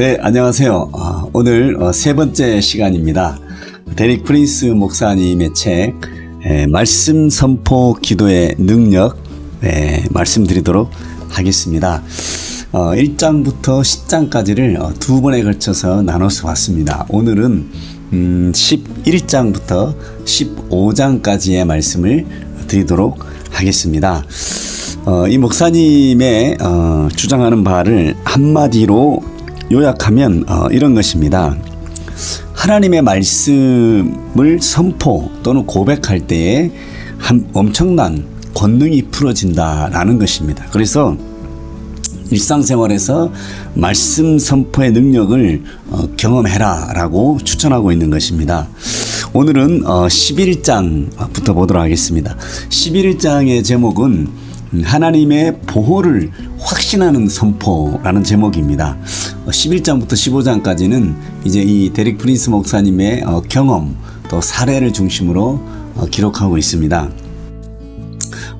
네, 안녕하세요. 아, 오늘 어, 세 번째 시간입니다. 데릭 프린스 목사님의 책 에, 말씀 선포 기도의 능력 에, 말씀드리도록 하겠습니다. 어, 1장부터 10장까지를 어, 두 번에 걸쳐서 나눠서 봤습니다. 오늘은 음, 11장부터 15장까지의 말씀을 드리도록 하겠습니다. 어, 이 목사님의 어, 주장하는 바를 한마디로 요약하면 어, 이런 것입니다. 하나님의 말씀을 선포 또는 고백할 때에 한 엄청난 권능이 풀어진다라는 것입니다. 그래서 일상생활에서 말씀 선포의 능력을 어, 경험해라라고 추천하고 있는 것입니다. 오늘은 어, 11장부터 보도록 하겠습니다. 11장의 제목은 하나님의 보호를 확신하는 선포라는 제목입니다. 11장부터 15장까지는 이제 이 데릭 프린스 목사님의 어, 경험 또 사례를 중심으로 어, 기록하고 있습니다.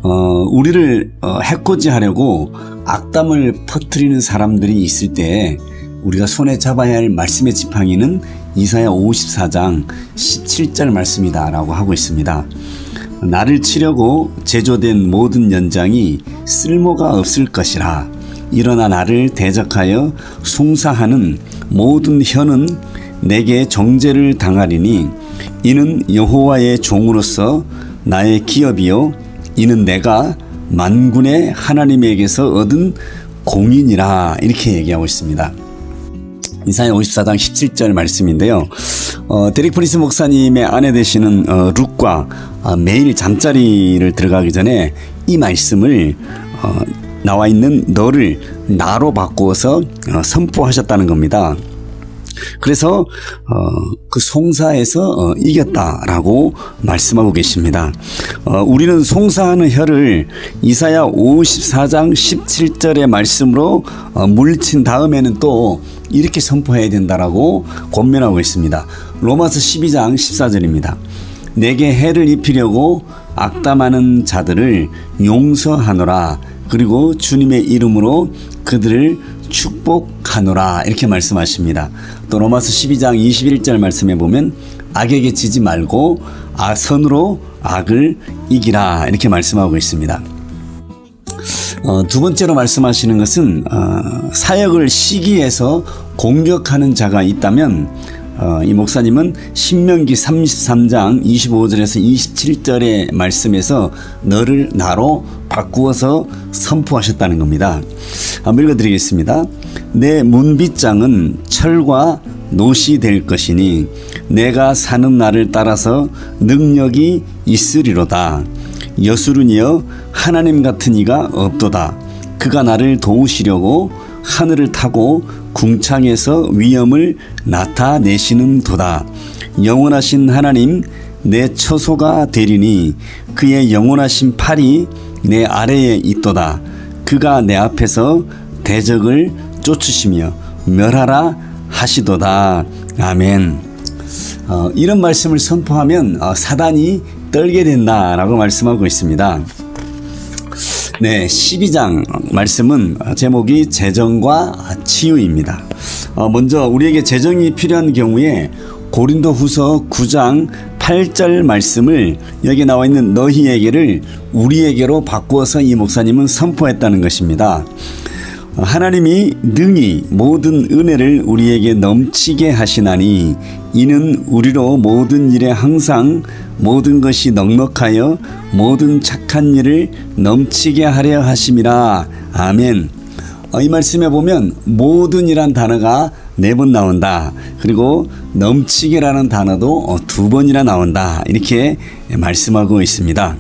어, 우리를 어, 해코지하려고 악담을 퍼뜨리는 사람들이 있을 때 우리가 손에 잡아야 할 말씀의 지팡이는 이사야 54장 17절 말씀이다라고 하고 있습니다. 나를 치려고 제조된 모든 연장이 쓸모가 없을 것이라. 일어나 나를 대적하여 송사하는 모든 혀는 내게 정죄를 당하리니 이는 여호와의 종으로서 나의 기업이요 이는 내가 만군의 하나님에게서 얻은 공인이라 이렇게 얘기하고 있습니다. 이사야 54장 17절 말씀인데요. 어, 데릭 프리스 목사님의 아내 되시는 어, 룩과 어, 매일 잠자리를 들어가기 전에 이 말씀을 어, 나와 있는 너를 나로 바꾸어서 어, 선포하셨다는 겁니다. 그래서 어, 그 송사에서 어, 이겼다라고 말씀하고 계십니다. 어, 우리는 송사하는 혀를 이사야 54장 17절의 말씀으로 어, 물친 다음에는 또 이렇게 선포해야 된다라고 권면하고 있습니다. 로마서 12장 14절입니다. 내게 해를 입히려고 악담하는 자들을 용서하노라. 그리고 주님의 이름으로 그들을 축복하노라 이렇게 말씀하십니다. 또 로마서 12장 21절 말씀에 보면 악에게 지지 말고 아 선으로 악을 이기라 이렇게 말씀하고 있습니다. 어, 두 번째로 말씀하시는 것은 어, 사역을 시기해서 공격하는 자가 있다면 어, 이 목사님은 신명기 33장 25절에서 27절의 말씀에서 너를 나로 바꾸어서 선포하셨다는 겁니다. 한번 읽어드리겠습니다. 내 문빗장은 철과 노시 될 것이니 내가 사는 날을 따라서 능력이 있으리로다. 여수run이여 하나님 같은 이가 없도다. 그가 나를 도우시려고 하늘을 타고 궁창에서 위엄을 나타내시는 도다. 영원하신 하나님 내 처소가 되리니 그의 영원하신 팔이 내 아래에 있도다. 그가 내 앞에서 대적을 쫓으시며 멸하라 하시도다. 아멘. 어, 이런 말씀을 선포하면 어, 사단이 떨게 된다라고 말씀하고 있습니다. 네, 12장 말씀은 제목이 재정과 치유입니다. 어, 먼저 우리에게 재정이 필요한 경우에 고린도 후서 9장 8절 말씀을 여기 나와 있는 너희에게를 우리에게로 바꾸어서 이 목사님은 선포했다는 것입니다. 하나님이 능히 모든 은혜를 우리에게 넘치게 하시나니 이는 우리로 모든 일에 항상 모든 것이 넉넉하여 모든 착한 일을 넘치게 하려 하심이라. 아멘. 어, 이 말씀에 보면 모든이란 단어가 네 번 나온다. 그리고 넘치게라는 단어도 어, 두 번이나 나온다. 이렇게 말씀하고 있습니다.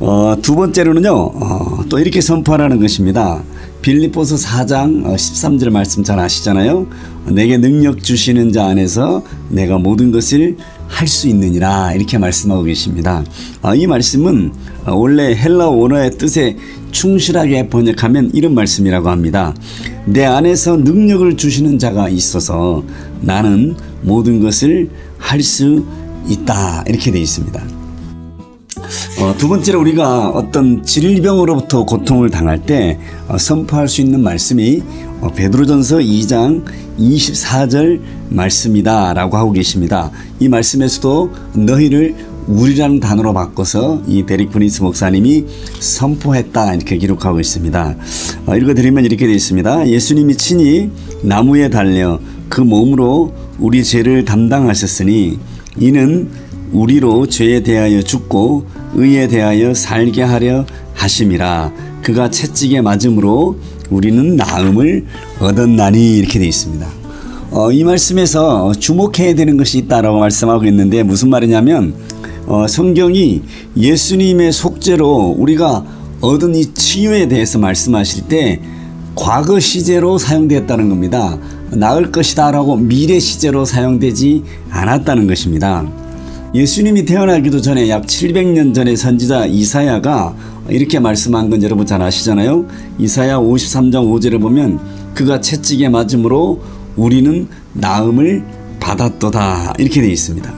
어, 두 번째로는요, 어, 또 이렇게 선포하라는 것입니다. 빌립보서 4장 13절 말씀 잘 아시잖아요. 내게 능력 주시는 자 안에서 내가 모든 것을 할 수 있느니라 이렇게 말씀하고 계십니다. 아, 이 말씀은 원래 헬라 원어의 뜻에 충실하게 번역하면 이런 말씀이라고 합니다. 내 안에서 능력을 주시는 자가 있어서 나는 모든 것을 할 수 있다 이렇게 되어 있습니다. 어, 두 번째로 우리가 어떤 질병으로부터 고통을 당할 때 어, 선포할 수 있는 말씀이 어, 베드로전서 2장 24절 말씀이다라고 하고 계십니다. 이 말씀에서도 너희를 우리라는 단어로 바꿔서 이 데릭 프린스 목사님이 선포했다 이렇게 기록하고 있습니다. 어, 읽어드리면 이렇게 되어 있습니다. 예수님이 친히 나무에 달려 그 몸으로 우리 죄를 담당하셨으니 이는 우리로 죄에 대하여 죽고 의에 대하여 살게 하려 하심이라 그가 채찍에 맞음으로 우리는 나음을 얻었나니 이렇게 되어 있습니다. 어, 이 말씀에서 주목해야 되는 것이 있다라고 말씀하고 있는데 무슨 말이냐면 어, 성경이 예수님의 속죄로 우리가 얻은 이 치유에 대해서 말씀하실 때 과거 시제로 사용되었다는 겁니다. 나을 것이다라고 미래 시제로 사용되지 않았다는 것입니다. 예수님이 태어나기도 전에 약 700년 전에 선지자 이사야가 이렇게 말씀한 건 여러분 잘 아시잖아요. 이사야 53장 5절을 보면 그가 채찍에 맞음으로 우리는 나음을 받았도다 이렇게 되어 있습니다.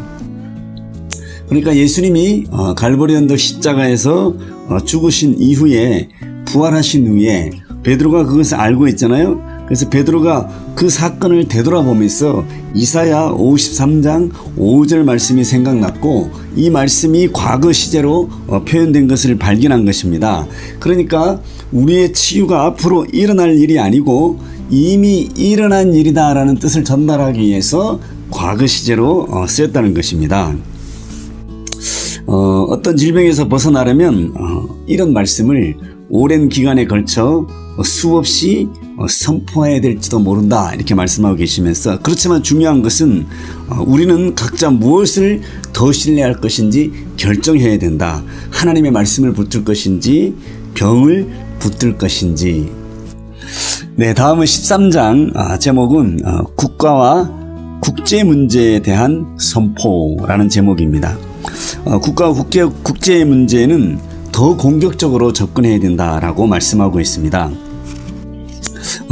그러니까 예수님이 어, 갈보리 언덕 십자가에서 어, 죽으신 이후에 부활하신 후에 베드로가 그것을 알고 있잖아요. 그래서 베드로가 그 사건을 되돌아보면서 이사야 53장 5절 말씀이 생각났고 이 말씀이 과거 시제로 어, 표현된 것을 발견한 것입니다. 그러니까 우리의 치유가 앞으로 일어날 일이 아니고 이미 일어난 일이다라는 뜻을 전달하기 위해서 과거 시제로 어, 쓰였다는 것입니다. 어, 어떤 질병에서 벗어나려면 어, 이런 말씀을 오랜 기간에 걸쳐 수없이 어, 선포해야 될지도 모른다 이렇게 말씀하고 계시면서 그렇지만 중요한 것은 어, 우리는 각자 무엇을 더 신뢰할 것인지 결정해야 된다. 하나님의 말씀을 붙들 것인지 병을 붙들 것인지. 네, 다음은 13장 아, 제목은 어, 국가와 국제 문제에 대한 선포라는 제목입니다. 국가와 국제, 국제 문제는 더 공격적으로 접근해야 된다라고 말씀하고 있습니다.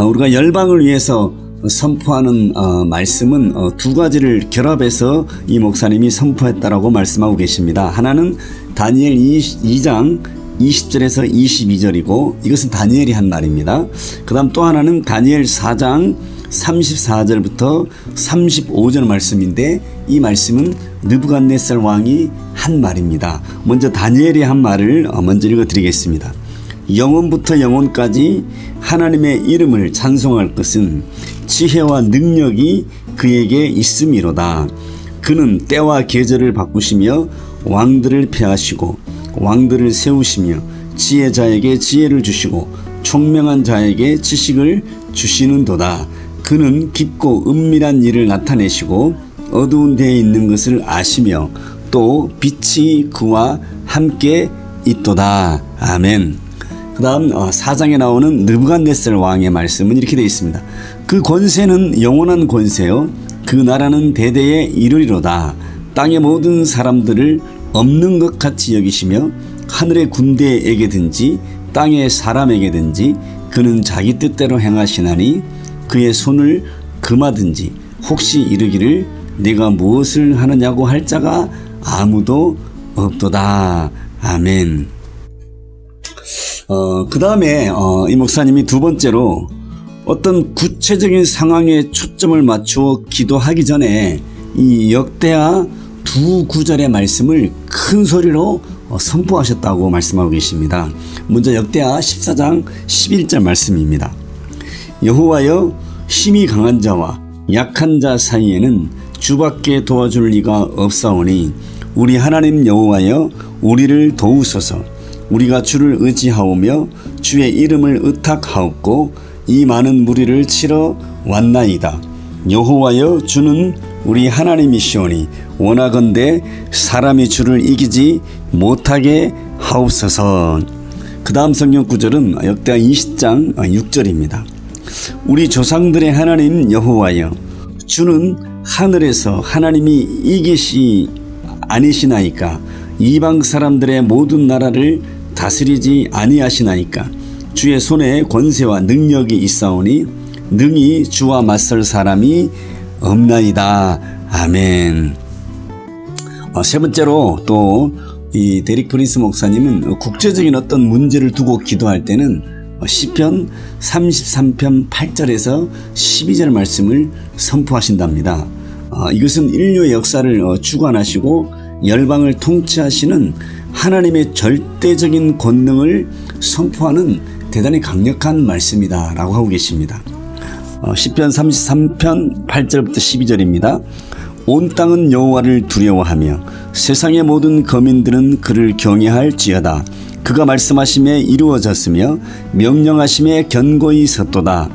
어, 우리가 열방을 위해서 선포하는 어, 말씀은 어, 두 가지를 결합해서 이 목사님이 선포했다라고 말씀하고 계십니다. 하나는 다니엘 2, 장 20절에서 22절이고 이것은 다니엘이 한 말입니다. 그 다음 또 하나는 다니엘 4장 34절부터 35절 말씀인데 이 말씀은 느부갓네살 왕이 한 말입니다. 먼저 다니엘이 한 말을 먼저 읽어드리겠습니다. 영원부터 영원까지 하나님의 이름을 찬송할 것은 지혜와 능력이 그에게 있음이로다. 그는 때와 계절을 바꾸시며 왕들을 폐하시고 왕들을 세우시며 지혜자에게 지혜를 주시고 총명한 자에게 지식을 주시는도다. 그는 깊고 은밀한 일을 나타내시고 어두운 데에 있는 것을 아시며 또 빛이 그와 함께 있도다. 아멘. 그 다음 어, 사장에 나오는 느부갓네살 왕의 말씀은 이렇게 되어 있습니다. 그 권세는 영원한 권세요. 그 나라는 대대에 이르리로다. 땅의 모든 사람들을 없는 것 같이 여기시며 하늘의 군대에게든지 땅의 사람에게든지 그는 자기 뜻대로 행하시나니 그의 손을 금하든지 혹시 이르기를 내가 무엇을 하느냐고 할 자가 아무도 없도다. 아멘. 어, 그 다음에 어, 이 목사님이 두 번째로 어떤 구체적인 상황에 초점을 맞추어 기도하기 전에 이 역대하 두 구절의 말씀을 큰 소리로 어, 선포하셨다고 말씀하고 계십니다. 먼저 역대하 14장 11절 말씀입니다. 여호와여 힘이 강한 자와 약한 자 사이에는 주밖에 도와줄 리가 없사오니 우리 하나님 여호와여 우리를 도우소서 우리가 주를 의지하오며 주의 이름을 의탁하옵고 이 많은 무리를 치러 왔나이다. 여호와여 주는 우리 하나님이시오니 원하건대 사람이 주를 이기지 못하게 하옵소서. 그 다음 성경 구절은 역대하 20장 6절입니다. 우리 조상들의 하나님 여호와여 주는 하늘에서 하나님이 이기시 아니시나이까 이방 사람들의 모든 나라를 다스리지 아니하시나이까 주의 손에 권세와 능력이 있사오니 능히 주와 맞설 사람이 없나이다. 아멘. 어, 세 번째로 또 이 데릭 프린스 목사님은 국제적인 어떤 문제를 두고 기도할 때는 시편 33편 8절에서 12절 말씀을 선포하신답니다. 어, 이것은 인류의 역사를 어, 주관하시고 열방을 통치하시는 하나님의 절대적인 권능을 선포하는 대단히 강력한 말씀이다라고 하고 계십니다. 어, 시편 33편 8절부터 12절입니다. 온 땅은 여호와를 두려워하며 세상의 모든 거민들은 그를 경외할지어다. 그가 말씀하심에 이루어졌으며 명령하심에 견고히 섰도다.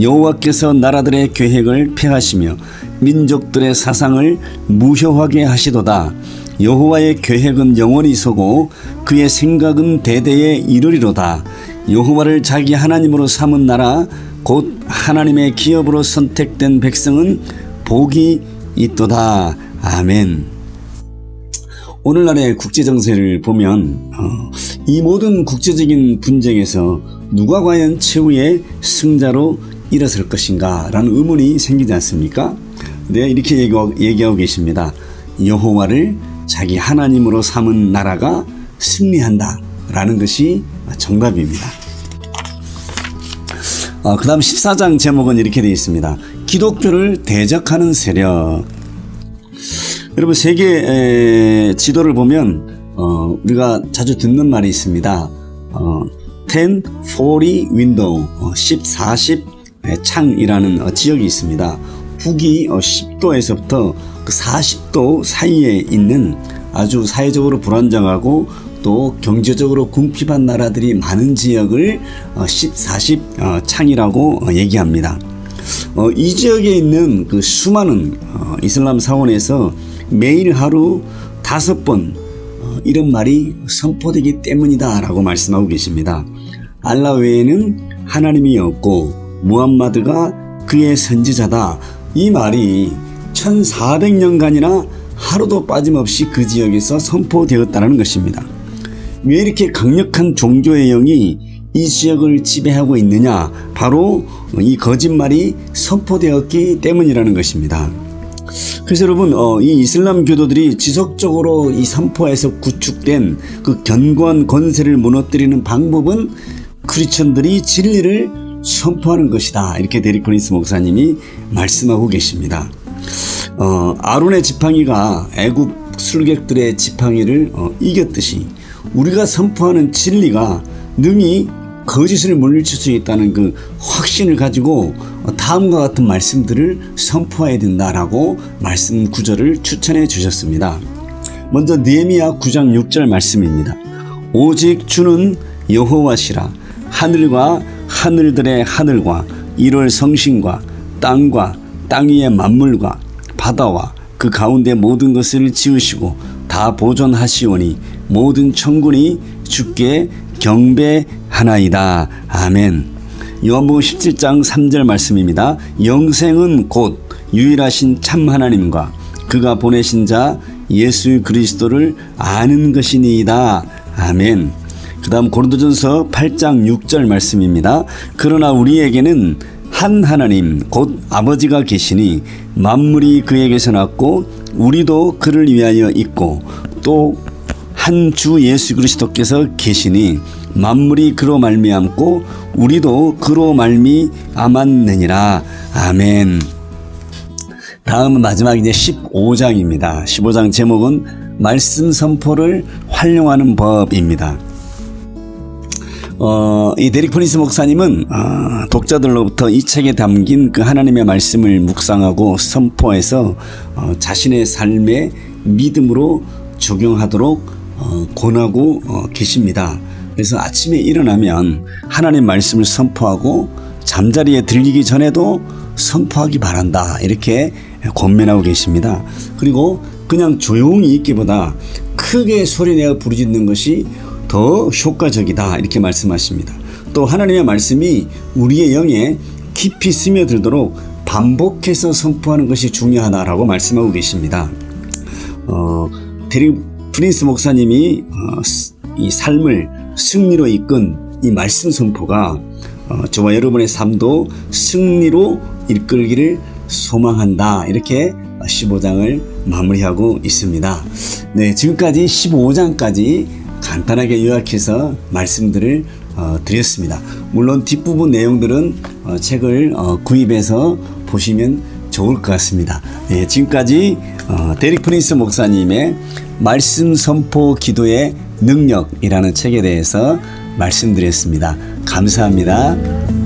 여호와께서 나라들의 계획을 폐하시며 민족들의 사상을 무효하게 하시도다. 여호와의 계획은 영원히 서고 그의 생각은 대대에 이르리로다. 여호와를 자기 하나님으로 삼은 나라 곧 하나님의 기업으로 선택된 백성은 복이 있도다. 아멘. 오늘날의 국제 정세를 보면 어, 이 모든 국제적인 분쟁에서 누가 과연 최후의 승자로 일어설 것인가라는 의문이 생기지 않습니까? 네, 이렇게 얘기하고, 얘기하고 계십니다. 여호와를 자기 하나님으로 삼은 나라가 승리한다 라는 것이 정답입니다. 어, 그 다음 14장 제목은 이렇게 되어 있습니다. 기독교를 대적하는 세력. 여러분, 세계 에, 지도를 보면, 어, 우리가 자주 듣는 말이 있습니다. 어, 10, 40 윈도우, 어, 10, 40 창이라는 어, 지역이 있습니다. 북이 어, 10도에서부터 그 40도 사이에 있는 아주 사회적으로 불안정하고 또 경제적으로 궁핍한 나라들이 많은 지역을 10, 40 창이라고 어, 얘기합니다. 어, 이 지역에 있는 그 수많은 어, 이슬람 사원에서 매일 하루 다섯 번 이런 말이 선포되기 때문이다라고 말씀하고 계십니다. 알라 외에는 하나님이 없고 무함마드가 그의 선지자다. 이 말이 1400년간이나 하루도 빠짐없이 그 지역에서 선포되었다는 것입니다. 왜 이렇게 강력한 종교의 영이 이 지역을 지배하고 있느냐? 바로 이 거짓말이 선포되었기 때문이라는 것입니다. 그래서 여러분, 어, 이 이슬람 교도들이 지속적으로 이 선포에서 구축된 그 견고한 권세를 무너뜨리는 방법은 크리스천들이 진리를 선포하는 것이다. 이렇게 프린스 목사님이 말씀하고 계십니다. 어, 아론의 지팡이가 애굽 술객들의 지팡이를 어, 이겼듯이 우리가 선포하는 진리가 능히 거짓을 물리칠 수 있다는 그 확신을 가지고 다음과 같은 말씀들을 선포해야 된다라고 말씀 구절을 추천해 주셨습니다. 먼저 느헤미야 9장 6절 말씀입니다. 오직 주는 여호와시라 하늘과 하늘들의 하늘과 일월 성신과 땅과 땅 위의 만물과 바다와 그 가운데 모든 것을 지으시고 다 보존하시오니 모든 천군이 주께 경배하나이다. 아멘. 요한복음 17장 3절 말씀입니다. 영생은 곧 유일하신 참 하나님과 그가 보내신 자 예수 그리스도를 아는 것이니이다. 아멘. 그 다음 고린도전서 8장 6절 말씀입니다. 그러나 우리에게는 한 하나님 곧 아버지가 계시니 만물이 그에게서 났고 우리도 그를 위하여 있고 또 한 주 예수 그리스도께서 계시니 만물이 그로 말미암고 우리도 그로 말미암았느니라 아멘. 다음은 마지막 이제 15장입니다. 15장 제목은 말씀 선포를 활용하는 법입니다. 어, 이 데릭 프린스 목사님은 어, 독자들로부터 이 책에 담긴 그 하나님의 말씀을 묵상하고 선포해서 어, 자신의 삶에 믿음으로 적용하도록 어, 권하고 어, 계십니다. 그래서 아침에 일어나면 하나님 말씀을 선포하고 잠자리에 들리기 전에도 선포하기 바란다. 이렇게 권면하고 계십니다. 그리고 그냥 조용히 있기보다 크게 소리내어 부르짖는 것이 더 효과적이다. 이렇게 말씀하십니다. 또 하나님의 말씀이 우리의 영에 깊이 스며들도록 반복해서 선포하는 것이 중요하다라고 말씀하고 계십니다. 어, 데리 프린스 목사님이 어, 이 삶을 승리로 이끈 이 말씀 선포가 어, 저와 여러분의 삶도 승리로 이끌기를 소망한다 이렇게 15장을 마무리하고 있습니다. 네, 지금까지 15장까지 간단하게 요약해서 말씀들을 어, 드렸습니다. 물론 뒷부분 내용들은 어, 책을 어, 구입해서 보시면 좋을 것 같습니다. 네, 지금까지 어, 데릭 프린스 목사님의 말씀 선포 기도의 능력이라는 책에 대해서 말씀드렸습니다. 감사합니다.